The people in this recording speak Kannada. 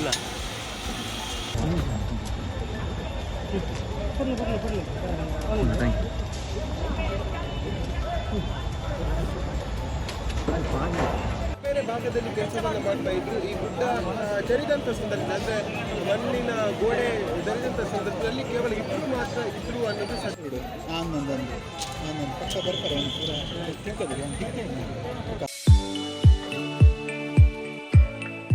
ಇಲ್ಲ. ಬೇರೆ ಭಾಗದಲ್ಲಿ ಕೆಲಸವನ್ನು ಮಾಡ್ತಾ ಇದ್ರು. ಈ ಗುಡ್ಡ ಆ, ಜರಿದಂಥ ಸಂದರ್ಭದಲ್ಲಿ ಅಂದ್ರೆ ಮಣ್ಣಿನ ಗೋಡೆ ಜರಿದಂಥ ಸಂದರ್ಭದಲ್ಲಿ ಕೇವಲ ಇಬ್ಬರು ಮಾತ್ರ ಇದ್ರು ಅನ್ನೋದು ಸತ್ಯ. ನಾನೊಂದು ಪಕ್ಕ ಬರ್ತಾರೆ